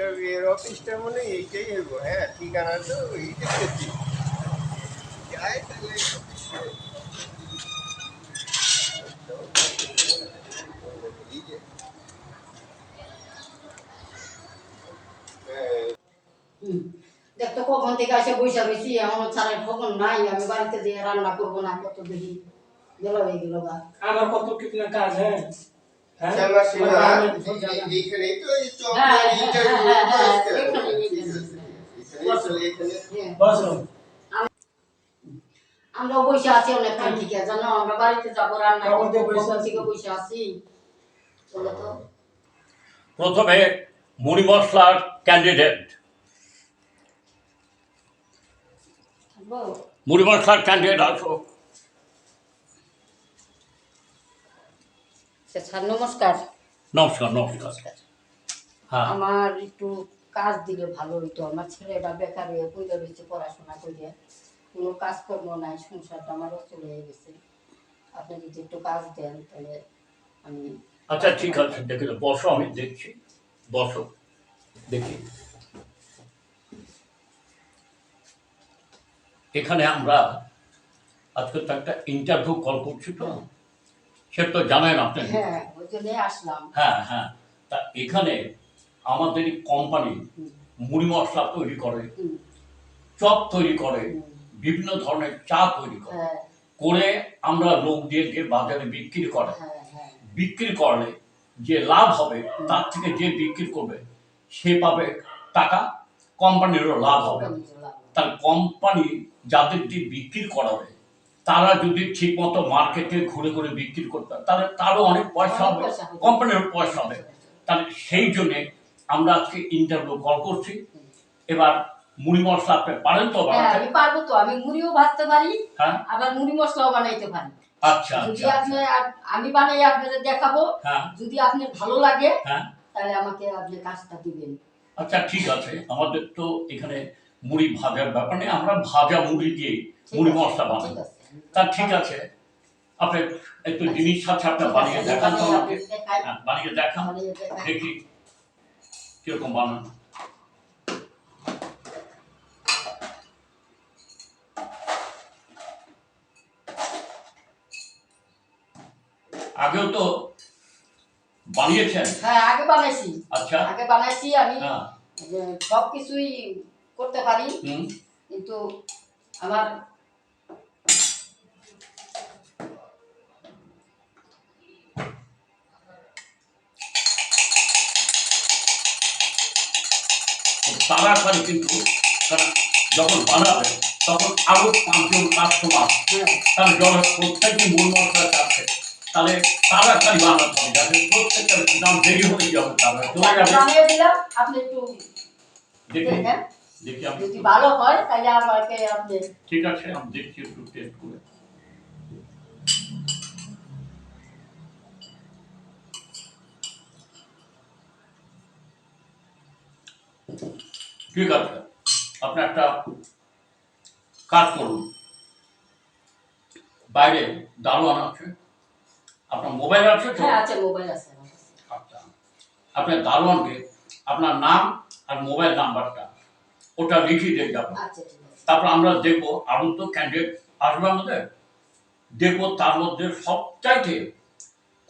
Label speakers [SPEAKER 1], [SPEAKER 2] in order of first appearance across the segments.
[SPEAKER 1] এইটা এর অফিসটা মনে হয় এইটাই হইব হ্যাঁ ঠিকানা তো এইটা দেখছি যাই তাহলে।
[SPEAKER 2] দেখ তো কখন থেকে এসে বসে রয়েছি আমার ছাড়া খবর নাই আমি বাড়িতে যে রান্না করব না কত দেখি গেল হয়ে গেল গা।
[SPEAKER 3] আমার কত কিতনা কাজ
[SPEAKER 2] হ্যাঁ, আমরা বসে আছি অনেকক্ষণ ঠিক আছে জানো আমরা বাড়িতে যাব রান্না
[SPEAKER 3] কখন বসে আছি?
[SPEAKER 2] বসে আছি? চলো তো।
[SPEAKER 4] প্রথমে মুড়ি মশলার ক্যান্ডিডেট? মুড়ি মশলার ক্যান্ডিডেট আসো।
[SPEAKER 2] স্যার নমস্কার।
[SPEAKER 4] নমস্কার নমস্কার। হ্যাঁ।
[SPEAKER 2] আমার একটু কাজ দিলে ভালো হইতো। আমার ছেলেটা বেকার হয়ে পড়ে রয়েছে পড়াশোনা করে কোনো কাজকর্ম নাই সংসারটা আমারও চলে গেছে। আপনি যদি একটু কাজ দেন তাহলে আমি
[SPEAKER 4] আচ্ছা ঠিক আছে দেখে বসো আমি দেখছি। বসো দেখি। এখানে আমরা আজকে তো একটা ইন্টারভিউ কল করছি তো। সে তো জানেন আপনি
[SPEAKER 2] হ্যাঁ ওই জন্যই আসলাম।
[SPEAKER 4] হ্যাঁ হ্যাঁ। তা এখানে আমাদের কোম্পানি মুড়ি মশলা তৈরি করে চপ তৈরি করে বিভিন্ন ধরনের চা তৈরি করে।
[SPEAKER 2] হ্যাঁ।
[SPEAKER 4] করে আমরা লোক দিয়ে বাজারে বিক্রি করে।
[SPEAKER 2] হ্যাঁ হ্যাঁ।
[SPEAKER 4] বিক্রি করলে যে লাভ হবে তার থেকে যে বিক্রি করবে সে পাবে টাকা কোম্পানিরও লাভ হবে। তার কোম্পানি যাদের দিয়ে বিক্রি করাবে তারা যদি ঠিক মতো মার্কেটে ঘুরে ঘুরে বিক্রি করতে তাহলে তারও অনেক পয়সা হবে। কোম্পানিরও পয়সা হবে। তাহলে সেই জন্যে আমরা আজকে ইন্টারভিউ কল করছি। এবার মুড়ি মশলা আপনি পারেন তো
[SPEAKER 2] হ্যাঁ
[SPEAKER 4] বানাতে
[SPEAKER 2] আমি পারব তো। আমি মুড়িও ভাজতে পারি
[SPEAKER 4] হ্যাঁ।
[SPEAKER 2] আবার মুড়ি মশলাও বানাইতে পারি।
[SPEAKER 4] আচ্ছা
[SPEAKER 2] যদি
[SPEAKER 4] আচ্ছা।
[SPEAKER 2] আপনি আমি বানাই আপনাদের দেখাবো।
[SPEAKER 4] হ্যাঁ।
[SPEAKER 2] যদি আপনার ভালো লাগে তাহলে আমাকে আপনি কাজটা দিবেন।
[SPEAKER 4] আচ্ছা ঠিক আছে। আমাদের তো এখানে মুড়ি ভাজার ব্যাপার নেই। আমরা ভাজা মুড়ি দিয়ে মুড়ি মশলা বানাই। তা ঠিক আছে। আপনি একটু জিনিস সাথে আপনি
[SPEAKER 2] ঠিক
[SPEAKER 4] বানিয়ে দেখান তো। আমাকে হ্যাঁ, বানিয়ে দেখান। দেখি কীরকম বানান। আগেও তো বানিয়েছেন?
[SPEAKER 2] হ্যাঁ আগে বানাইছি।
[SPEAKER 4] আচ্ছা।
[SPEAKER 2] আগে বানাইছি আমি
[SPEAKER 4] হ্যাঁ।
[SPEAKER 2] সব কিছুই করতে পারি। কিন্তু আমার
[SPEAKER 4] খুব তাড়াতাড়ি কিন্তু যখন বানাবে তখন আরও পাঁচজন কাস্টমার তাহলে যখন প্রত্যেকই মূল মশলা চাচ্ছে তাহলে তাড়াতাড়ি বানাতে হবে যাতে প্রত্যেকটা দাম দেরি হয়ে যাবে তাহলে
[SPEAKER 2] দিলাম আপনি একটু
[SPEAKER 4] দেখি
[SPEAKER 2] দেখেন।
[SPEAKER 4] দেখি আমি
[SPEAKER 2] যদি ভালো হয় তাহলে আমাকে আপনি
[SPEAKER 4] ঠিক আছে আমি দেখছি একটু টেস্ট করে। ঠিক আছে। আপনি একটা কাজ করুন। বাইরে দারোয়ান আছে। আপনার মোবাইল আছে
[SPEAKER 2] হ্যাঁ আছে মোবাইল আছে
[SPEAKER 4] আচ্ছা। আপনার দারোয়ানকে আপনার নাম আর মোবাইল নাম্বারটা ওটা লিখিয়ে দিয়ে যাবেন।
[SPEAKER 2] আচ্ছা
[SPEAKER 4] তারপর আমরা দেখব আরও তো ক্যান্ডিডেট আসবে আমাদের। দেখব তার মধ্যে সবচাইতে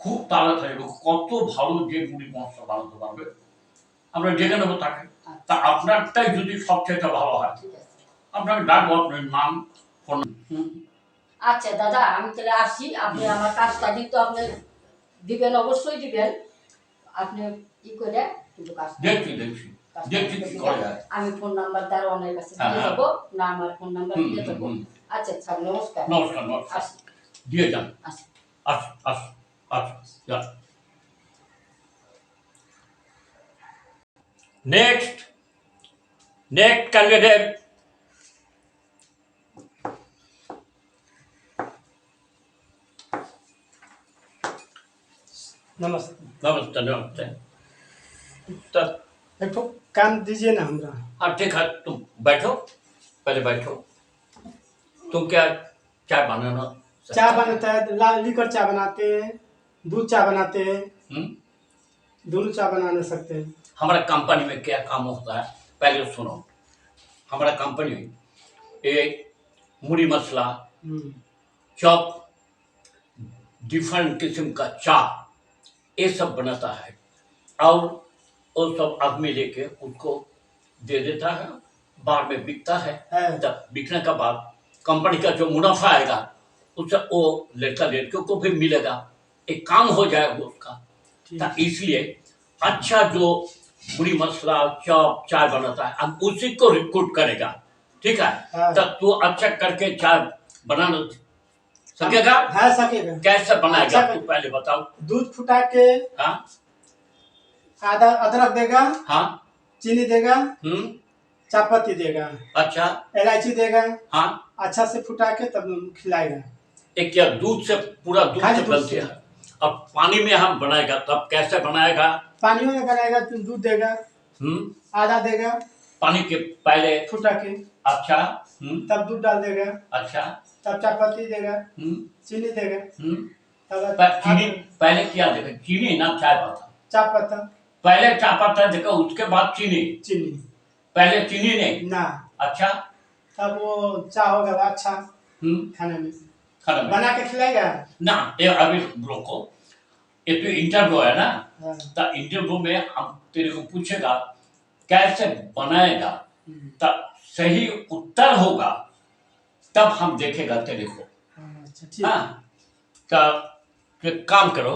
[SPEAKER 4] খুব তাড়াতাড়ি কত ভালো যে মুড়ি মশলা বানাতে পারবে। আমরা দেখে নেব তাকে। তা আপনারটাই যদি সবচাইতে ভালো হয়। আপনাকে ডাকবো আপনার নাম ফোন
[SPEAKER 2] আচ্ছা দাদা আমি তাহলে আসি। আপনি আমার কাজটা কিন্তু আপনি দিবেন অবশ্যই দিবেন। আপনি ই করে কিন্তু কাজটা
[SPEAKER 4] দেখছি দেখছি। দেখছি কি। করা যায়।
[SPEAKER 2] আমি ফোন নাম্বার দারোয়ানের কাছে
[SPEAKER 4] হ্যাঁ,
[SPEAKER 2] দিয়ে
[SPEAKER 4] হ্যাঁ।
[SPEAKER 2] না আমার ফোন নাম্বার দিয়ে
[SPEAKER 4] হুম।
[SPEAKER 2] আচ্ছা স্যার নমস্কার।
[SPEAKER 4] নমস্কার নমস্কার।
[SPEAKER 2] আসি।
[SPEAKER 4] দিয়ে যান।
[SPEAKER 2] আসি।
[SPEAKER 4] আস আস আস যান। নেক্সট नेक्स्ट कैंडिडेट
[SPEAKER 3] नमस्ते।
[SPEAKER 4] नमस्ते नमस्ते। तो
[SPEAKER 3] एक तो काम दीजिए ना हमरा।
[SPEAKER 4] हाँ ठीक है तुम बैठो। पहले बैठो। तुम क्या चाय बनाना
[SPEAKER 3] चाय बनाता है लाल लीकर चाय बनाते हैं दूध चाय बनाते हैं।
[SPEAKER 4] हम्म?
[SPEAKER 3] दोनों चाय बनाने सकते। हैं
[SPEAKER 4] हमारा कंपनी में क्या काम होता है? पहले सुनो। हमारा कंपनी एक मुड़ी मसला
[SPEAKER 3] हम्म,
[SPEAKER 4] चॉप डिफरेंट किस्म का चा ये सब बनाता है। और वो सब आदमी लेके उसको दे देता है बाहर में बिकता है।
[SPEAKER 3] है।
[SPEAKER 4] तब बिकने के बाद कंपनी का जो मुनाफा आएगा उससे वो लड़का लड़कियों को भी मिलेगा। एक काम हो जाएगा उसका। तो इसलिए अच्छा जो बुरी मसला चॉप चाय बनाता है। हम उसी को रिक्रूट करेगा। ठीक है?
[SPEAKER 3] हाँ।
[SPEAKER 4] तो तू अच्छा करके चाय बनाना सकेगा?
[SPEAKER 3] है सकेगा।
[SPEAKER 4] कैसे बनाएगा?
[SPEAKER 3] अच्छा
[SPEAKER 4] तू पहले बताओ।
[SPEAKER 3] दूध फुटा के
[SPEAKER 4] हाँ।
[SPEAKER 3] आधा अदरक देगा।
[SPEAKER 4] हाँ।
[SPEAKER 3] चीनी देगा।
[SPEAKER 4] हम्म।
[SPEAKER 3] चापत्ती देगा।
[SPEAKER 4] अच्छा।
[SPEAKER 3] इलायची देगा।
[SPEAKER 4] हाँ।
[SPEAKER 3] अच्छा से फुटा के तब खिलाएगा।
[SPEAKER 4] एक क्या दूध से पूरा दूध से बनती है अब पानी में हम बनाएगा तब कैसे बनाएगा?
[SPEAKER 3] पानियों में बनाएगा तो दूध देगा
[SPEAKER 4] हम्म?
[SPEAKER 3] आधा देगा
[SPEAKER 4] पानी के पहले
[SPEAKER 3] फुटा के।
[SPEAKER 4] अच्छा हम्म?
[SPEAKER 3] तब दूध डाल देगा
[SPEAKER 4] अच्छा।
[SPEAKER 3] तब चापत्ती देगा
[SPEAKER 4] हम्म?
[SPEAKER 3] चीनी देगा
[SPEAKER 4] हम्म?
[SPEAKER 3] तब
[SPEAKER 4] चीनी पहले क्या देखा चीनी ना चाय पत्ता।
[SPEAKER 3] चापत्ता
[SPEAKER 4] पहले चाय पत्ता देखा उसके बाद चीनी।
[SPEAKER 3] चीनी।
[SPEAKER 4] पहले चीनी नहीं?
[SPEAKER 3] ना।
[SPEAKER 4] अच्छा।
[SPEAKER 3] तब वो चाय होगा अच्छा।
[SPEAKER 4] हम्म?
[SPEAKER 3] खाने में। बना के खिलाएगा
[SPEAKER 4] ना ये अभी रोको ये तो इंटरव्यू है ना तो इंटरव्यू में हम तेरे को पूछेगा कैसे बनाएगा तब सही उत्तर होगा तब हम देखेगा तेरे को
[SPEAKER 3] हाँ, अच्छा
[SPEAKER 4] हाँ तो एक काम करो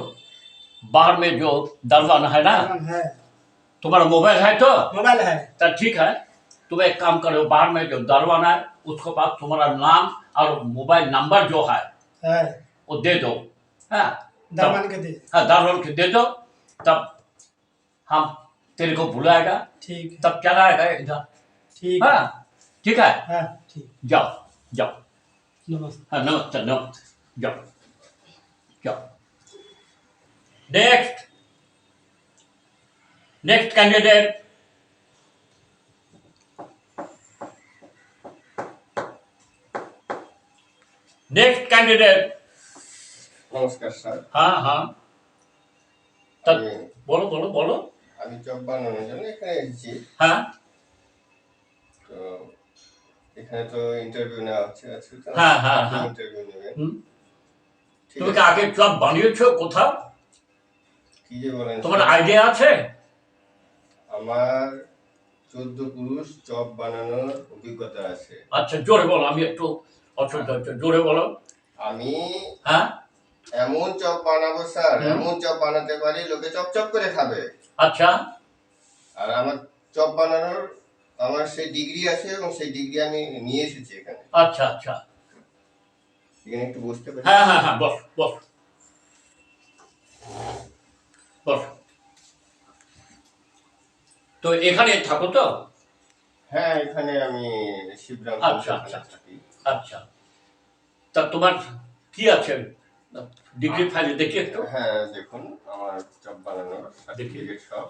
[SPEAKER 4] बाहर में जो दरवाना है ना तुम्हारा मोबाइल है तो
[SPEAKER 3] मोबाइल है
[SPEAKER 4] तो ठीक है तुम एक काम करो बाहर में जो दरवाना है उसके बाद तुम्हारा नाम और मोबाइल नंबर जो है
[SPEAKER 3] है।
[SPEAKER 4] वो दे दो। हाँ
[SPEAKER 3] दरबान के दे।
[SPEAKER 4] हाँ के दे दो तब हम तेरे को बुलाएगा।
[SPEAKER 3] ठीक है।
[SPEAKER 4] तब चला आएगा इधर?
[SPEAKER 3] ठीक। है
[SPEAKER 4] हाँ ठीक है?
[SPEAKER 3] हाँ ठीक।
[SPEAKER 4] जाओ जाओ।
[SPEAKER 3] नमस्ते।
[SPEAKER 4] हाँ नमस्ते नमस्ते। जाओ जाओ। Next next candidate next candidate
[SPEAKER 1] নমস্কার স্যার
[SPEAKER 4] হ্যাঁ হ্যাঁ।
[SPEAKER 1] তা
[SPEAKER 4] বলো বলো বলো।
[SPEAKER 1] আমি জব জন্য এখানে এসেছি।
[SPEAKER 4] হ্যাঁ।
[SPEAKER 1] তো এখানে তো ইন্টারভিউ নেওয়া হচ্ছে আজকে
[SPEAKER 4] হ্যাঁ হ্যাঁ হ্যাঁ।
[SPEAKER 1] ইন্টারভিউ নেবেন।
[SPEAKER 4] তুমি কি আগে জব বানিয়েছো কোথাও?
[SPEAKER 1] কি যে বলেন
[SPEAKER 4] তোমার আইডিয়া আছে?
[SPEAKER 1] আমার চোদ্দ পুরুষ চপ বানানোর অভিজ্ঞতা আছে।
[SPEAKER 4] আচ্ছা জোরে বলো আমি একটু অসুবিধা হচ্ছে জোরে বলো।
[SPEAKER 1] আমি
[SPEAKER 4] হ্যাঁ?
[SPEAKER 1] এমন চপ বানাবো স্যার এমন চপ বানাতে পারি লোকে চপ চপ করে খাবে।
[SPEAKER 4] আচ্ছা।
[SPEAKER 1] আর আমার চপ বানানোর আমার সেই ডিগ্রি আছে এবং সেই ডিগ্রি আমি নিয়ে এসেছি এখানে।
[SPEAKER 4] আচ্ছা আচ্ছা।
[SPEAKER 1] এখানে একটু বুঝতে পারি?
[SPEAKER 4] হ্যাঁ হ্যাঁ হ্যাঁ বস বস। বস। তো এখানে থাকো তো?
[SPEAKER 1] হ্যাঁ এখানে আমি শিবরাম
[SPEAKER 4] আচ্ছা,
[SPEAKER 1] কনসালটেন্টে
[SPEAKER 4] আচ্ছা। আচ্ছা। তা তোমার কি আছে? ডিগ্রি ফাইলে দেখি একটু।
[SPEAKER 1] হ্যাঁ দেখুন আমার চপ বানানোর সার্টিফিকেট সব।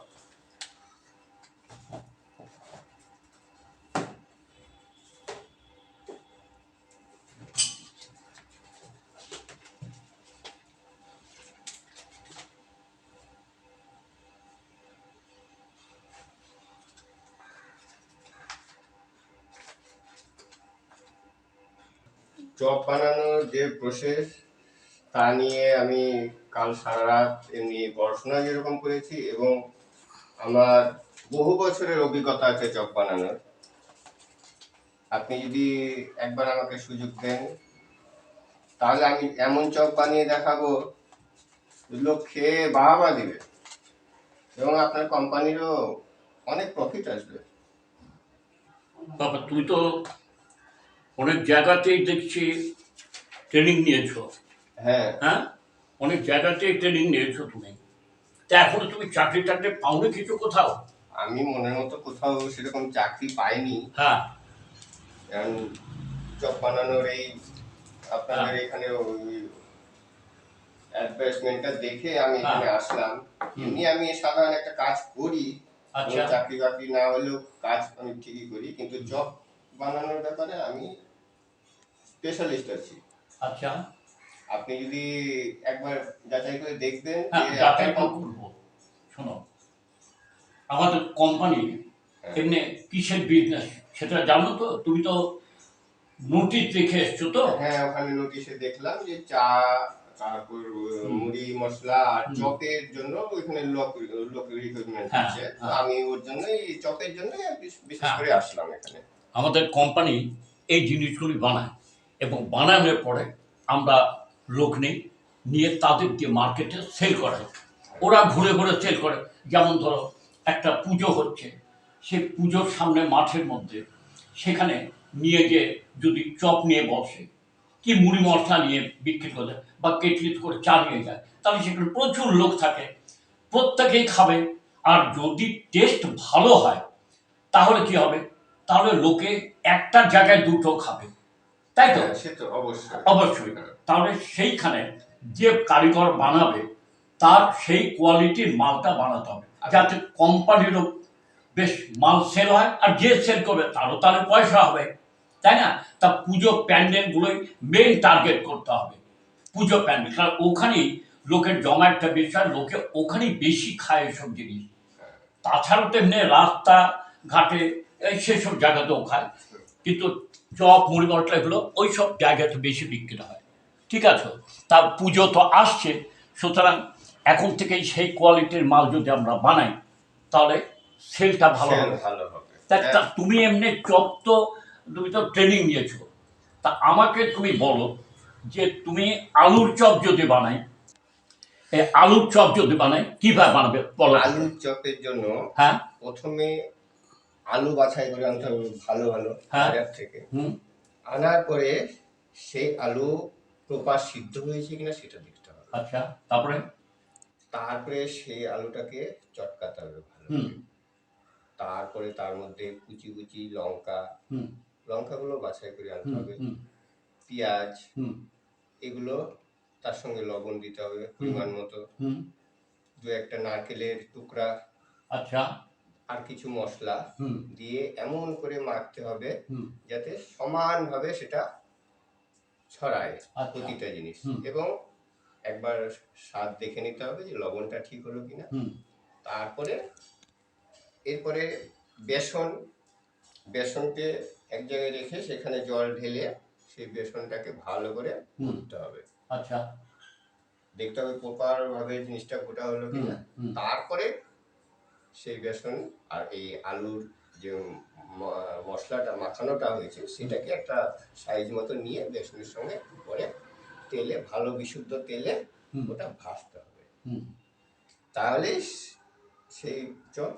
[SPEAKER 1] চপ বানানোর যে প্রসেস তা নিয়ে আমি কাল সারা রাত এমনি পড়াশোনা যেরকম করেছি এবং আমার বহু বছরের অভিজ্ঞতা আছে চপ বানানোর। আপনি যদি একবার আমাকে সুযোগ দেন, তাহলে আমি এমন চপ বানিয়ে দেখাবো লোক খেয়ে বাহাবা দিবে এবং আপনার কোম্পানিরও অনেক প্রফিট আসবে।
[SPEAKER 4] বাবা, তুমি তো অনেক জায়গাতেই দেখছি ট্রেনিং নিয়েছো।
[SPEAKER 1] হ্যাঁ।
[SPEAKER 4] হ্যাঁ? অনেক জায়গাতেই ট্রেনিং নিয়েছো তুমি। তা এখনও তুমি চাকরি টাকরি পাওনি কিছু কোথাও?
[SPEAKER 1] আমি মনের মতো কোথাও সেরকম চাকরি পাইনি।
[SPEAKER 4] হ্যাঁ।
[SPEAKER 1] বানানোর এই আপনাদের এখানে ওই অ্যাডভার্টাইজমেন্টটা দেখে আমি এখানে আসলাম। এমনি আমি সাধারণ একটা কাজ করি।
[SPEAKER 4] আচ্ছা।
[SPEAKER 1] চাকরি বাকরি না হলেও কাজ আমি ঠিকই করি। কিন্তু জব বানানোর ব্যাপারে আমি স্পেশালিস্ট আছি।
[SPEAKER 4] আচ্ছা।
[SPEAKER 1] আপনি যদি একবার যাচাই করে দেখবেন
[SPEAKER 4] হ্যাঁ যাচাই করব। শোনো আমাদের কোম্পানি এমনি কিসের বিজনেস সেটা জানো তো? তুমি তো নোটিশ দেখে এসছো তো?
[SPEAKER 1] হ্যাঁ ওখানে নোটিশে দেখলাম যে চা তারপর মুড়ি মশলা আর। চপের জন্য ওইখানে লোক লোক রিক্রুটমেন্ট
[SPEAKER 4] হ্যাঁ,
[SPEAKER 1] আছে।
[SPEAKER 4] হ্যাঁ।
[SPEAKER 1] আমি ওর জন্যই চপের জন্যই বিশ- বিশেষ
[SPEAKER 4] হ্যাঁ।
[SPEAKER 1] করে আসলাম এখানে।
[SPEAKER 4] আমাদের কোম্পানি এই জিনিসগুলি বানায়। এবং বানানোর পরে আমরা লোক নেই, নিয়ে তাদেরকে মার্কেটে সেল করে ওরা ঘুরে ঘুরে সেল করে। যেমন ধরো, একটা পুজো হচ্ছে, সেই পুজোর সামনে মাঠের মধ্যে সেখানে নিয়ে যে যদি চপ নিয়ে বসে, কি মুড়ি মশলা নিয়ে বিক্রি করে বা কেটলি করে চা নিয়ে যায়, তাহলে সেখানে প্রচুর লোক থাকে, প্রত্যেকেই খাবে। আর যদি টেস্ট ভালো হয়, তাহলে কি হবে? তাহলে লোকে একটা জায়গায় দুটো খাবে। তাই তো?
[SPEAKER 1] হ্যাঁ, সে তো অবশ্যই।
[SPEAKER 4] অবশ্যই। তাহলে সেইখানে যে কারিগর বানাবে তার সেই কোয়ালিটির মালটা বানাতে হবে। যাতে কোম্পানিরও বেশ মাল সেল হয় আর যে সেল করবে তারও তাহলে পয়সা হবে। তাই না? তা পুজো প্যান্ডেলগুলোই মেন টার্গেট করতে হবে। পুজো প্যান্ডেল। কারণ ওখানেই লোকের জমা একটা বিষয় লোকে ওখানেই বেশি খায় এসব জিনিস। তাছাড়াও তো এমনি রাস্তা ঘাটে সেসব জায়গাতেও খায়। কিন্তু চপ মুড়ি মশলা এগুলো ওই সব জায়গাতে বেশি বিক্রি হয়। ঠিক আছে? তার পুজো তো আসছে সুতরাং এখন থেকেই সেই কোয়ালিটির মাল যদি আমরা বানাই তাহলে সেলটা ভালো হবে।
[SPEAKER 1] ভালো হবে।
[SPEAKER 4] তা
[SPEAKER 1] হ্যাঁ,
[SPEAKER 4] তা তুমি এমনি চপ তো তুমি তো ট্রেনিং নিয়েছো। তা আমাকে তুমি বলো যে তুমি আলুর চপ যদি বানাই এই আলুর চপ যদি বানাই কীভাবে বানাবে বলো
[SPEAKER 1] আলুর চপের জন্য
[SPEAKER 4] হ্যাঁ।
[SPEAKER 1] প্রথমে আলু বাছাই করে আনতে হবে ভালো ভালো
[SPEAKER 4] হ্যাঁ।
[SPEAKER 1] বাজার থেকে। আনার পরে সেই আলু প্রপার সিদ্ধ হয়েছে কিনা সেটা দেখতে হবে।
[SPEAKER 4] আচ্ছা তারপরে?
[SPEAKER 1] তারপরে সেই আলুটাকে চটকাতে হবে ভালো তারপরে তার মধ্যে কুচি কুচি লঙ্কা।
[SPEAKER 4] হুম।
[SPEAKER 1] লঙ্কাগুলো বাছাই করে আনতে হবে। পেঁয়াজ।
[SPEAKER 4] হুম।
[SPEAKER 1] এগুলো তার সঙ্গে লবণ দিতে হবে পরিমাণ মতো। দু একটা নারকেলের টুকরা।
[SPEAKER 4] আচ্ছা।
[SPEAKER 1] আর কিছু মশলা দিয়ে এমন করে মাখতে হবে যাতে সমানভাবে সেটা ছড়ায়
[SPEAKER 4] আচ্ছা।
[SPEAKER 1] প্রতিটা জিনিস। এবং একবার স্বাদ দেখে নিতে হবে যে লবণটা ঠিক হলো কিনা। তারপরে এরপরে বেসন বেসনকে এক জায়গায় রেখে সেখানে জল ঢেলে সেই বেসনটাকে ভালো করে করতে হবে।
[SPEAKER 4] আচ্ছা।
[SPEAKER 1] দেখতে হবে প্রপার ভাবে জিনিসটা গোটা হলো কিনা। তারপরে সেই বেসন আর এই আলুর যে মশলাটা মাখানোটা হয়েছে সেটাকে একটা সাইজ মতো নিয়ে বেসনের সঙ্গে পরে তেলে ভালো বিশুদ্ধ তেলে ওটা ভাজতে হবে। তাহলে সেই চপ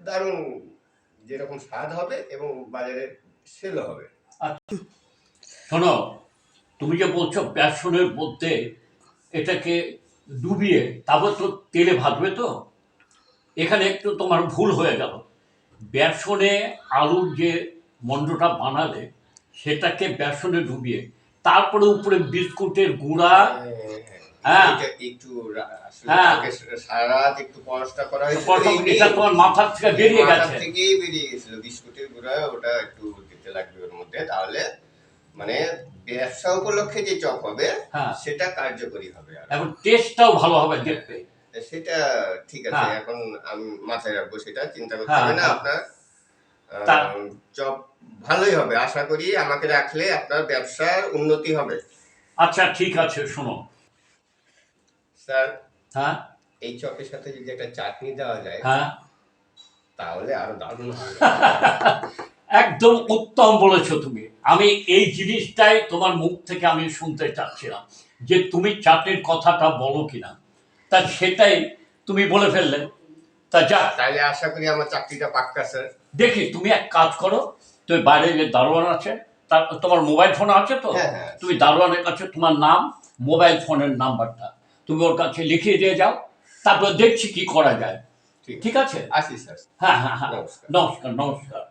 [SPEAKER 1] দারুণ যেরকম স্বাদ হবে এবং বাজারে সেলও হবে।
[SPEAKER 4] শোনো তুমি যে বলছো বেসনের মধ্যে এটাকে ডুবিয়ে তারপর তো তেলে ভাজবে তো? এখানে একটু তোমার ভুল হয়ে গেল বেসনে আলুর যে মন্ডটা বানালে সেটাকে বেসনে ডুবিয়ে তারপরে উপরে বিস্কুটের গুঁড়া হ্যাঁ।
[SPEAKER 1] একটু
[SPEAKER 4] হ্যাঁ।
[SPEAKER 1] সারা একটু পড়াশোনা করা।
[SPEAKER 4] এটা তোমার মাথার থেকে বেরিয়ে গেছে
[SPEAKER 1] থেকেই বেরিয়ে গেছিল বিস্কুটের গুঁড়া ওটা একটু দিতে লাগবে ওর মধ্যে তাহলে মানে ব্যবসা উপলক্ষে যে চপ হবে
[SPEAKER 4] হ্যাঁ
[SPEAKER 1] সেটা কার্যকরী হবে
[SPEAKER 4] এখন টেস্টটাও ভালো হবে দেখতে
[SPEAKER 1] সেটা ঠিক আছে
[SPEAKER 4] হ্যাঁ।
[SPEAKER 1] এখন আমি মাথায় রাখব সেটা চিন্তা করতে
[SPEAKER 4] হ্যাঁ,
[SPEAKER 1] হবে না
[SPEAKER 4] হ্যাঁ।
[SPEAKER 1] আপনার। চপ ভালোই হবে আশা করি আমাকে রাখলে আপনার ব্যবসার উন্নতি হবে।
[SPEAKER 4] আচ্ছা ঠিক আছে শোনো।
[SPEAKER 1] স্যার
[SPEAKER 4] হ্যাঁ?
[SPEAKER 1] এই চপের সাথে যদি একটা চাটনি দেওয়া যায়
[SPEAKER 4] হ্যাঁ।
[SPEAKER 1] তাহলে আরও দারুণ হবে।
[SPEAKER 4] একদম উত্তম বলেছ তুমি। আমি এই জিনিসটাই তোমার মুখ থেকে আমি শুনতে চাচ্ছিলাম যে তুমি চাকরির কথাটা বলো কিনা। তা সেটাই তুমি বলে ফেললে। তা যা
[SPEAKER 1] তাহলে আশা করি আমার চাকরিটা পাক্কা স্যার
[SPEAKER 4] দেখি তুমি এক কাজ করো তুমি বাইরে যে দারোয়ান আছে তার তোমার মোবাইল ফোন আছে তো?
[SPEAKER 1] হ্যাঁ, হ্যাঁ।
[SPEAKER 4] তুমি দারোয়ানের কাছে তোমার নাম মোবাইল ফোনের নাম্বারটা তুমি ওর কাছে লিখিয়ে দিয়ে যাও তারপর দেখছি কি করা যায়।
[SPEAKER 1] ঠিক
[SPEAKER 4] আছে?
[SPEAKER 1] আসি স্যার।
[SPEAKER 4] হ্যাঁ হ্যাঁ হ্যাঁ।
[SPEAKER 1] নমস্কার।
[SPEAKER 4] নমস্কার নমস্কার।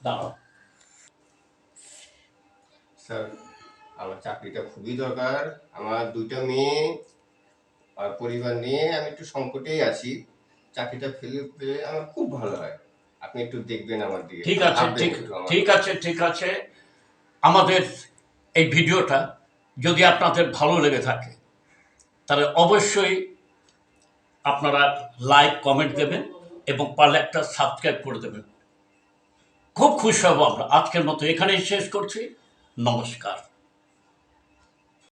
[SPEAKER 4] দাঁড়াও।
[SPEAKER 1] স্যার আমার চাকরিটা খুবই দরকার। আমার দুইটা মেয়ে আর পরিবার নিয়ে আমি একটু সংকটেই আছি। চাকরিটা ফেলে পেলে আমার খুব ভালো হয়। আপনি একটু দেখবেন আমার দিকে।
[SPEAKER 4] ঠিক আছে ঠিক ঠিক আছে ঠিক আছে। আমাদের এই ভিডিওটা যদি আপনাদের ভালো লেগে থাকে তাহলে অবশ্যই আপনারা লাইক কমেন্ট দেবেন এবং পারলে একটা সাবস্ক্রাইব করে দেবেন। খুব খুশি হব আমরা। আজকের মতো এখানেই শেষ করছি। নমস্কার।